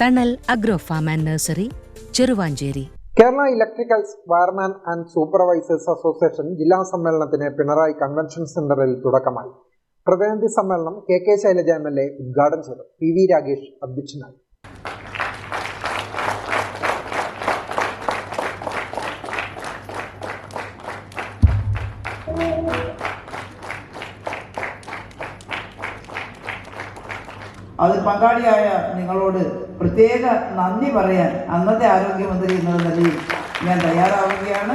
Thanal agro farm and nursery Cheruvanchery. Kerala electricals wireman and supervisors association ജില്ലാ സമ്മേളനത്തിന് Pinarayi convention സെന്ററിൽ തുടക്കമായി. പ്രതിനിധി സമ്മേളനം K K Shailaja M L A ഉദ്ഘാടനം ചെയ്തു. പി വി രാഗേഷ് അധ്യക്ഷനായി. അതിൽ പങ്കാളിയായ നിങ്ങളോട് പ്രത്യേക നന്ദി പറയാൻ അന്നത്തെ ആരോഗ്യമന്ത്രി എന്ന നിലയിൽ ഞാൻ തയ്യാറാവുകയാണ്.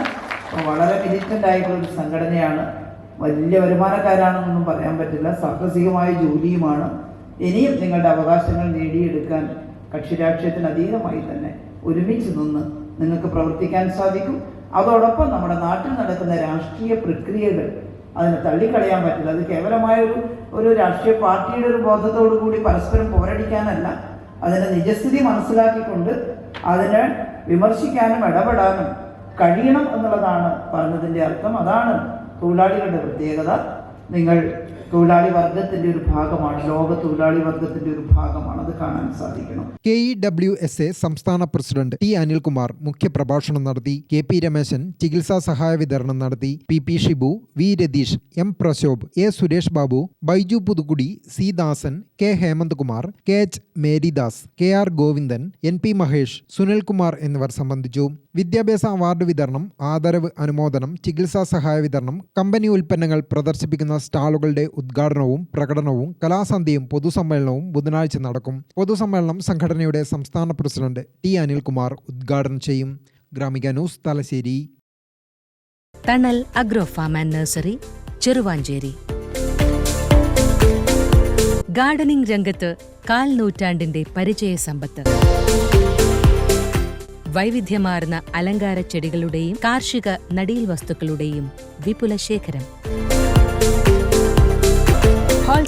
വളരെ മിലിറ്റന്റ് ആയിട്ടുള്ളൊരു സംഘടനയാണ്. വലിയ വരുമാനക്കാരാണെന്നൊന്നും പറയാൻ പറ്റില്ല. സാഹസികമായ ജോലിയുമാണ്. ഇനിയും നിങ്ങളുടെ അവകാശങ്ങൾ നേടിയെടുക്കാൻ കക്ഷിരാഷ്ട്രീയത്തിന് അതീതമായി തന്നെ ഒരുമിച്ച് നിന്ന് നിങ്ങൾക്ക് പ്രവർത്തിക്കാൻ സാധിക്കും. അതോടൊപ്പം നമ്മുടെ നാട്ടിൽ നടക്കുന്ന രാഷ്ട്രീയ പ്രക്രിയകൾ അതിനെ തള്ളിക്കളയാൻ പറ്റില്ല. അത് കേവലമായ ഒരു ഒരു രാഷ്ട്രീയ പാർട്ടിയുടെ ഒരു ബോധത്തോടു കൂടി പരസ്പരം പോരടിക്കാനല്ല. അതിന്റെ നിജസ്ഥിതി മനസ്സിലാക്കിക്കൊണ്ട് അതിനെ വിമർശിക്കാനും ഇടപെടാനും കഴിയണം എന്നുള്ളതാണ് പറഞ്ഞതിന്റെ അർത്ഥം. അതാണ് തൊഴിലാളികളുടെ പ്രത്യേകത. നിങ്ങൾ തൊഴിലാളി വർഗത്തിന്റെ ഒരു ഭാഗമാണ് ലോക തൊഴിലാളി വർഗത്തിന്റെ ഒരു ഭാഗമാണ്. അത് കാണാൻ സാധിക്കണം. K E W S A സംസ്ഥാന പ്രസിഡന്റ് ടി അനിൽകുമാർ മുഖ്യപ്രഭാഷണം നടത്തി കെ പി രമേശൻ ചികിത്സാ സഹായ വിതരണം നടത്തി P P Shibu V Ratheesh M Prashobh A Suresh Babu Baiju Puthukkudi C Dasan K Hemanth Kumar K H Marydas K R Govindan N P Mahesh Sunilkumar എന്നിവർ സംബന്ധിച്ചു. വിദ്യാഭ്യാസ award വിതരണം ആദരവ് അനുമോദനം ചികിത്സാ സഹായ വിതരണം കമ്പനി ഉൽപ്പന്നങ്ങൾ പ്രദർശിപ്പിക്കുന്ന സ്റ്റാളുകളുടെ ഉദ്ഘാടനവും പ്രകടനവും കലാസന്ധ്യയും പൊതുസമ്മേളനവും ബുധനാഴ്ച നടക്കും. പൊതുസമ്മേളനം സംഘടനയുടെ സംസ്ഥാന പ്രസിഡന്റ് ടി അനിൽകുമാർ ഉദ്ഘാടനം ചെയ്യും. Gramika news Thalassery. Thanal agro farm and nursery Cheruvanchery. Gardening രംഗത്ത് കാൽ നൂറ്റാണ്ടിന്റെ പരിചയ സമ്പത്ത്. വൈവിധ്യമാർന്ന അലങ്കാര ചെടികളുടെയും കാർഷിക നടീൽ വസ്തുക്കളുടെയും വിപുല ശേഖരം